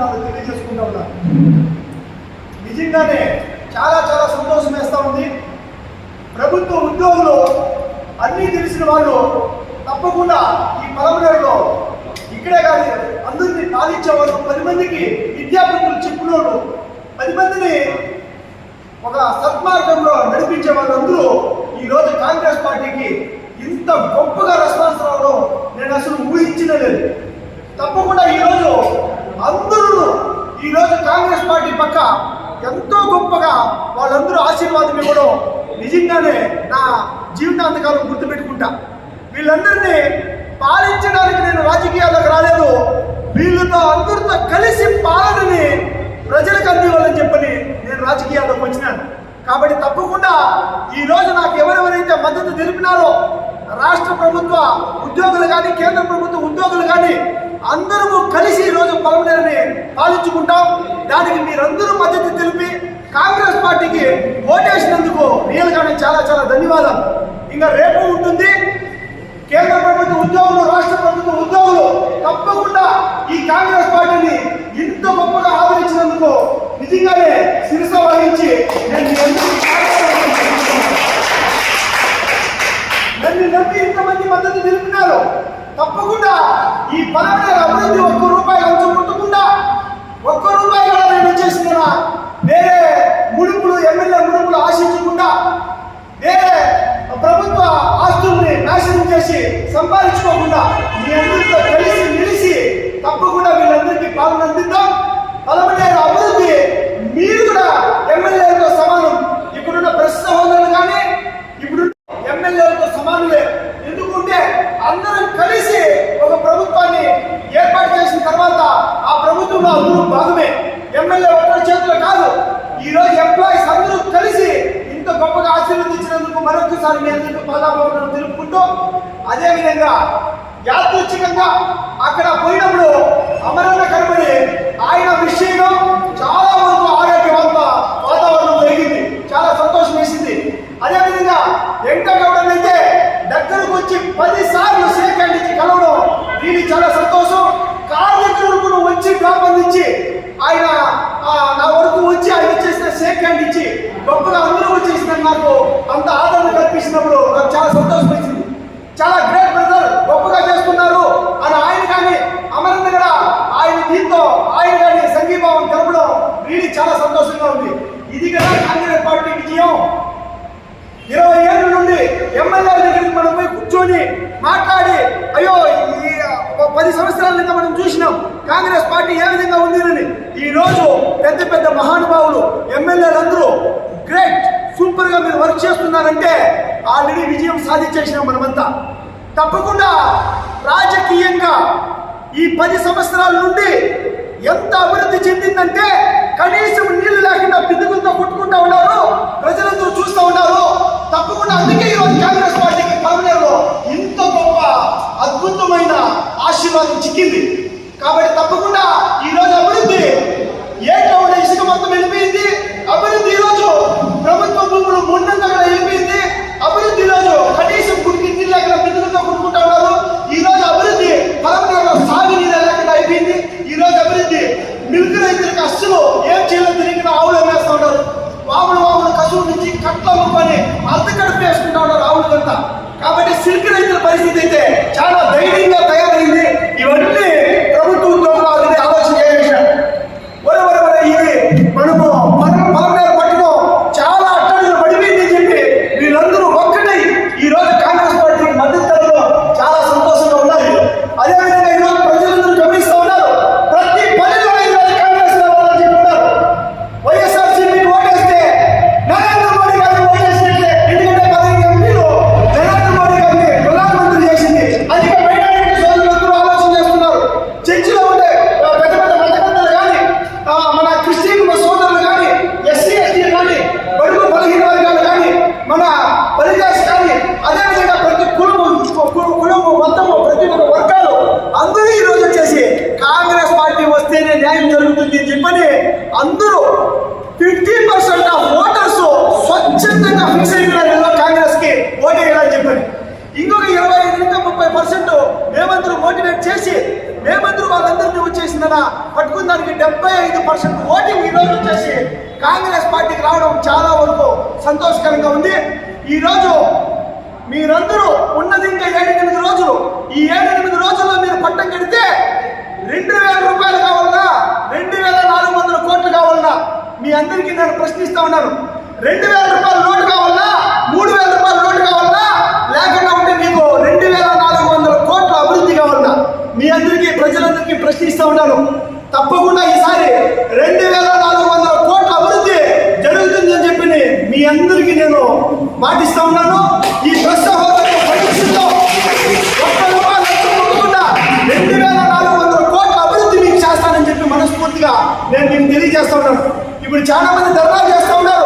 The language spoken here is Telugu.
నాకు తెలియజేసుకుంటా ఉన్నారు నిజంగానే చాలా చాలా సంతోషం వేస్తూ ఉంది. ప్రభుత్వ ఉద్యోగులు అన్నీ తెలిసిన వాళ్ళు తప్పకుండా ఈ పలమనేరులో ఇక్కడే కానీ అందరినీ పాలించే వాళ్ళు పది మందికి విద్యాపతులు చెప్పినోడు పది మందిని ఒక సత్మార్గంలో నడిపించే వాళ్ళందరూ ఈరోజు కాంగ్రెస్ పార్టీకి ఇంత గొప్పగా రెస్పాన్స్ రావడం నేను అసలు ఊహించలేదు తప్పకుండా ఈరోజు ఈరోజు కాంగ్రెస్ పార్టీ పక్క ఎంతో గొప్పగా వాళ్ళందరూ ఆశీర్వాదం ఇవ్వడం నిజంగానే నా జీవితాంతకాలం గుర్తుపెట్టుకుంటా. వీళ్ళందరినీ పాలించడానికి నేను రాజకీయాల్లోకి రాలేదు. వీళ్ళతో అందరితో కలిసి పాలనని ప్రజలకు అందివ్వాలని చెప్పని నేను రాజకీయాల్లోకి వచ్చినాను. కాబట్టి తప్పకుండా ఈరోజు నాకు ఎవరెవరైతే మద్దతు తెలిపినారో రాష్ట్ర ప్రభుత్వ ఉద్యోగులు కానీ కేంద్ర ప్రభుత్వ ఉద్యోగులు కానీ అందరము కలిసి ఈ రోజు పాలించుకుంటాం. దానికి మీరందరూ మద్దతు తెలిపి కాంగ్రెస్ పార్టీకి ఓటేసినందుకు రియల్గానే చాలా చాలా ధన్యవాదాలు. ఇంకా రేపు ఉంటుంది. కేంద్ర ప్రభుత్వ ఉద్యోగులు రాష్ట్ర ప్రభుత్వ ఉద్యోగులు తప్పకుండా ఈ కాంగ్రెస్ పార్టీని ఇంత గొప్పగా ఆదరించినందుకు నిజంగానే శిరస వహించి నేను నన్ను నమ్మి ఇంతమంది మద్దతు తెలిపినారు. తప్పకుండా ఈ పదవి అభివృద్ధి ఒక్క రూపాయి ఒక్క రూపాయి కూడా నేను వచ్చేసిన వేరే ముడుపులు ఎమ్మెల్యే ముడుపులు ఆశించకుండా వేరే ప్రభుత్వ ఆస్తుల్ని నాశనం చేసి సంపాదించుకోకుండా మీ అందరితో కలిసి నిలిచి తప్పకుండా వీళ్ళందరికీ పాలన అందిద్దాం పలమనేరు అభివృద్ధి మీరు కూడా ఎమ్మెల్యేలతో సమానం ఇప్పుడున్న ప్రెస్ సహోదరులు కానీ ఇప్పుడు ఎమ్మెల్యేలతో సమానులే ఎందుకుంటే అందరం కలిసి ఒక ప్రభుత్వాన్ని ఏర్పాటు చేసిన తర్వాత ఆ ప్రభుత్వంలో అందరూ భాగమే ఎమ్మెల్యే ఒక్కరి చేతిలో కాదు ఈ రోజు ఎంప్లాయీస్ అందరూ కలిసి ఇంత గొప్పగా ఆశీర్వదించినందుకు మరొకసారి మీ అందరికీ ఉంటూ అదేవిధంగా యాదృచ్ఛికంగా అక్కడ పోయినప్పుడు అమరన్న కనబడి ఆయన విషయంలో చాలా వరకు ఆరోగ్యవంత వాతావరణం జరిగింది. చాలా సంతోషం వేసింది. అదేవిధంగా వెంకటగౌడన్ అయితే దగ్గరకు వచ్చి పది సార్లు హ్యాండ్ ఇచ్చి కలవడం దీనికి చాలా సంతోషం. కార్మికులకు వచ్చి ప్రాబంధించి ఆయన నా వరకు వచ్చి ఆయన చేసిన సేకరించి హ్యాండ్ ఇచ్చి గొప్పగా అందరూ వచ్చేసిన నాకు అంత ఆదరణ కల్పించినప్పుడు నాకు చాలా సంతోషం చాలా గ్రేట్ బ్రదర్ గొప్పగా చేస్తున్నారు. అని ఆయన కానీ అమరన్న కూడా ఆయన దీంతో ఆయన కానీ సంఘీభావం తెలపడం really చాలా సంతోషంగా ఉంది. ఇది కదా కాంగ్రెస్ పార్టీ విజయం. ఇరవై ఏళ్ళ నుండి ఎమ్మెల్యే దగ్గరికి మనం పోయి కూర్చొని మాట్లాడి అయ్యో ఈ పది సంవత్సరాల క్రితం మనం చూసినాం కాంగ్రెస్ పార్టీ ఏ విధంగా ఉందినని. ఈ రోజు పెద్ద పెద్ద మహానుభావులు ఎమ్మెల్యేలందరూ గ్రేట్ సూపర్గా మీరు వర్క్ చేస్తున్నారంటే ఆల్రెడీ విజయం సాధించేసినాం మనమంతా. తప్పకుండా రాజకీయంగా ఈ పది సంవత్సరాల నుండి ఎంత అభివృద్ధి చెందిందంటే కనీసం నీళ్ళు లేకుండా బిందుకులతో కొట్టుకుంటా ఉన్నారు ప్రజలందరూ చూస్తూ ఉన్నారు. తప్పకుండా అందుకే ఈరోజు కాంగ్రెస్ పార్టీకి పలమనేరులో ఇంత గొప్ప అద్భుతమైన ఆశీర్వాదం చిక్కింది. కాబట్టి తప్పకుండా ఈ రోజు అభివృద్ధి ఏ టౌన్ ఇసుక మొత్తం వెళ్ళిపోయింది అభివృద్ధి ఈ రోజు ప్రభుత్వ భూములు ముందంతా కూడా వెళ్ళిపోయింది అభివృద్ధి ఈ రోజు కనీసం గుడికి నీళ్ళు లేకుండా బిందులతో కొట్టుకుంటా ఉన్నారు ఈ రోజు అభివృద్ధి పలమనేరులో సాగు నీళ్ళు లేకుండా అయిపోయింది ఈ రోజు అభివృద్ధి మిల్క్ రైతులకు అస్సలు ఏం చేయలేదు తిరిగిన ఆవులు అమ్మేస్తా ఉన్నారు వాములు వాములు కసువు నుంచి కట్ల అమ్ముకొని అంత కడుపు వేసుకుంటా ఉన్నారు ఆవులకంతా కాబట్టి సిల్క్ రైతుల పరిస్థితి అయితే చాలా ధైర్యంగా తయారైంది ఇవన్నీ ప్రభుత్వ ఉద్యోగులు ఆల్రెడీ ఆలోచన చేసేసారు ఒరే ఒరే ఒరే ఇది మనము మనం పలమనేరు పట్టణం చాలా అట్టడుగులు పడిపోయింది అని చెప్పి వీళ్ళందరూ ఒక్కటై ఈ రోజు కాంగ్రెస్ పార్టీకి మద్దతు తెలపడం చాలా సంతోషంగా ఉన్నది అదేవిధంగా ఈ రోజు ప్రజలందరూ గమనిస్తూ ఉన్నారు ప్రతి పనిలో ఈ రోజు కాంగ్రెస్ రావాలని చెప్పి ఉన్నారు వైఎస్ఆర్సీపీకి ఓటేస్తే నరేంద్ర మోడీ గారిని ఓటేసినట్లే ఎందుకంటే పదహైదు ఎంపీలు నరేంద్ర మోడీ గారిని ప్రధానమంత్రి చేసింది అందుకే బయట ఉండే సోదరులందరూ ఆలోచన చేస్తున్నారు చర్చిలో ఉండే ఆ, పెద్ద పెద్ద మతగ్రంథాలు కానీ ఆ, మన క్రిస్టియన్ సోదరులు కానీ ఎస్సీ ఎస్టీ కానీ బడుగు బలహీన వర్గాలు కానీ మన బలిదాస్ కానీ అదేవిధంగా ప్రతి కులము కు- కులము మొత్తము ప్రతి ఒక్క వర్గాలు అందరూ ఈ రోజు వచ్చేసి కాంగ్రెస్ పార్టీ వస్తేనే న్యాయం జరుగుతుంది అని చెప్పని అందరూ ఫిఫ్టీ పర్సెంట్ ఆఫ్ ఓటర్స్ స్వచ్ఛందంగా ఫిక్స్ అయిపోయినారు కాంగ్రెస్కి ఓటేయాలని చెప్పని ఇంకొక ఇరవై ఐదు ఇంకా ముప్పై పర్సెంట్ మేమందరూ మోటివేట్ చేసి మేమందరూ వాళ్ళందరినీ వచ్చేసిందన పట్టుకున్న దానికి డెబ్బై ఐదు పర్సెంట్ ఓటింగ్ ఈరోజు వచ్చేసి కాంగ్రెస్ పార్టీకి రావడం చాలా వరకు సంతోషకరంగా ఉంది. ఈ రోజు మీరందరూ ఉన్నది ఇంకా ఏడు ఎనిమిది రోజులు. ఈ ఏడెనిమిది రోజుల్లో మీరు పట్టం కడితే రెండు వేల రూపాయలు కావాలన్నా రెండు వేల నాలుగు వందల కోట్లు కావాలన్నా మీ అందరికీ నేను ప్రశ్నిస్తా ఉన్నాను. రెండు వేల రూపాయల నోటు కావాలన్నా మూడు వేల రూపాయలు నోటు కావాలన్నా లేకుండా ఉంటే మీకు రెండు వేల నాలుగు వందల కోట్ల అభివృద్ధి కావాలన్నా మీ అందరికీ ప్రజలందరికీ ప్రశ్నిస్తూ ఉన్నాను. తప్పకుండా ఈసారి రెండు వేల నాలుగు వందల కోట్ల అభివృద్ధి జరుగుతుందని చెప్పి మీ అందరికీ నేను మాటిస్తూ ఉన్నాను. ఈ ప్రశ్న హోదాను పరీక్షిస్తాం రెండు వేల నాలుగు వందల కోట్ల అభివృద్ధి మీకు చేస్తానని చెప్పి మనస్ఫూర్తిగా నేను మీకు తెలియజేస్తా ఉన్నాను. ఇప్పుడు చాలా మంది ధర్నాలు చేస్తా ఉన్నారు.